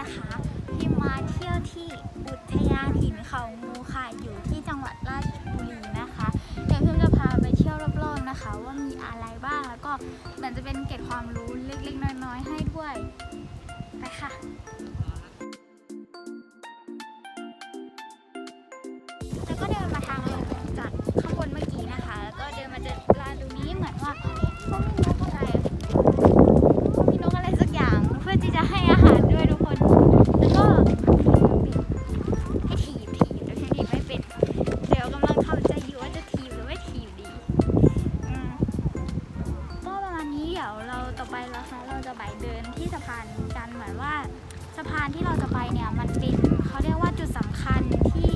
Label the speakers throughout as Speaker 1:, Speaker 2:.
Speaker 1: นะคะพิมมาเที่ยวที่อุทยานหินเขางูค่ะอยู่ที่จังหวัดราชบุรีนะคะเดี๋ยวพิมจะพาไปเที่ยวรอบๆนะคะ ว่ามีอะไรบ้างแล้วก็เหมือนจะเป็นเกร็ดความรู้เล็กๆน้อยๆให้ด้วยไปค่ะแล้วก็เดินมา อไปเราคะเราจะไปเดินที่สะพานกันเหมือนว่าสะพานที่เราจะไปเนี่ยมันเป็นเขาเรียกว่าจุดสำคัญที่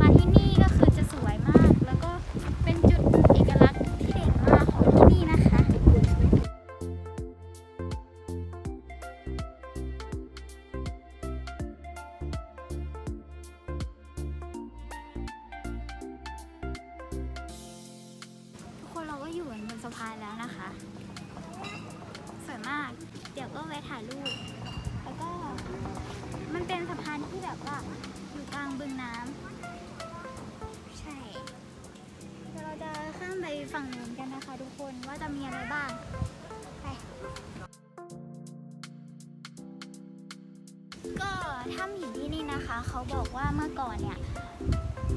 Speaker 1: มาที่นี่ก็คือจะสวยมาก แล้วก็เป็นจุดเอกลักษณ์ที่เด่นมากของที่นี่นะคะ ทุกคนเราก็อยู่บนสะพานแล้วนะคะ สวยมาก เดี๋ยวก็ไปถ่ายรูป แล้วก็มันเป็นสะพานที่แบบว่าอยู่กลางบึงน้ำใช่เดี๋ยวเราจะข้ามไปฝั่งนู้นกันนะคะทุกคนว่าจะมีอะไรบ้างไปก็ถ้ำหินที่นี่นะคะ เขาบอกว่าเมื่อก่อนเนี่ย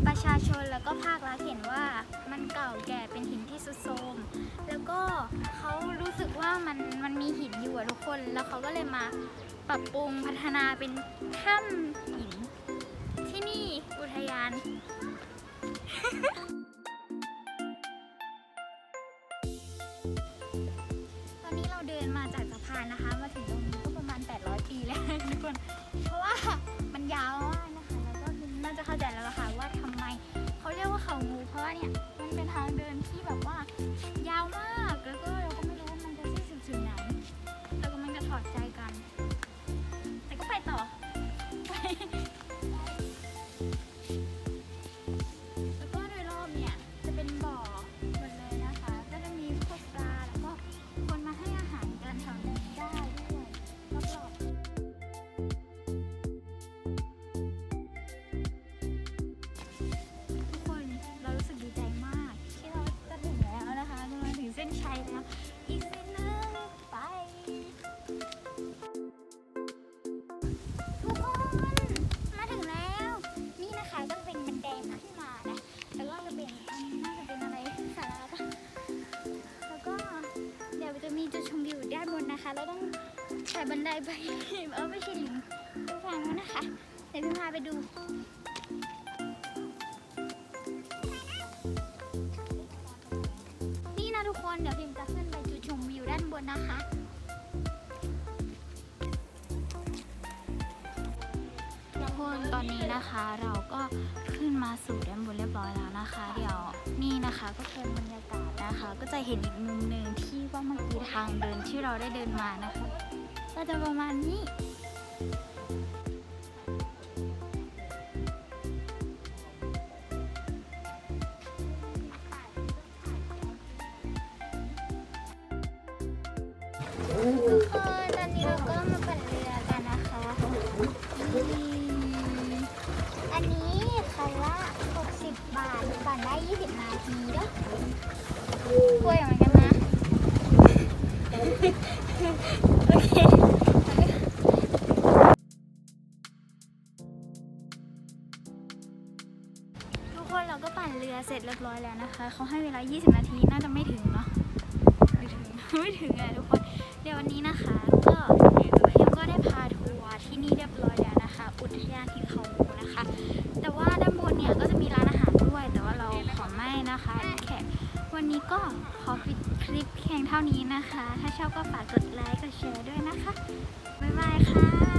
Speaker 1: ประชาชนแล้วก็ภาครัฐเห็นว่ามันเก่าแก่เป็นหินที่สุดโทรมแล้วก็เขารู้สึกว่ามันมันมีหินอยู่อะทุกคน แล้วเขาก็เลยมาปรับปรุงพัฒนาเป็นถ้ำหิน ที่นี่อุทยาน ตอนนี้เราเดินมาจากสะพานนะคะมาถึง เนี่ยมันเป็นทางเดินที่แบบว่า เราต้องใส่บันไดไปเออไม่ใช่ลิงไปฝั่งนะคะเดี๋ยวพี่พาไปดูนี่นะทุกคนเดี๋ยวพิมจะขึ้นไปจุดชมวิวด้านบนนะคะ คนตอนนี้นะคะเราก็ขึ้นมาสู่ด้านบนเรียบร้อยแล้วนะคะ เดี๋ยวนี่นะคะก็เป็นบรรยากาศนะคะ ก็จะเห็นอีกมุมหนึ่งที่ว่าเมื่อกี้ทางเดินที่เราได้เดินมานะคะ ก็จะประมาณนี้ คนเราก็ปั่นเรือเสร็จเรียบร้อยแล้วนะคะ เขาให้เวลา 20 นาทีน่าจะไม่ถึงเนาะไม่ถึงไม่ถึงอะทุกคน เดี๋ยววันนี้นะคะ ก็พิมก็ได้พาทัวร์ที่นี่เรียบร้อยแล้วนะคะ อุทยานหินเขางูนะคะ แต่ว่าด้านบนเนี่ยก็จะมีร้านอาหารด้วย แต่ว่าเราขอไม่นะคะแค่วันนี้ก็ขอปิดคลิปเพียงเท่านี้นะคะ ถ้าชอบก็ฝากกดไลค์กดแชร์ด้วยนะคะบ๊ายบายค่ะ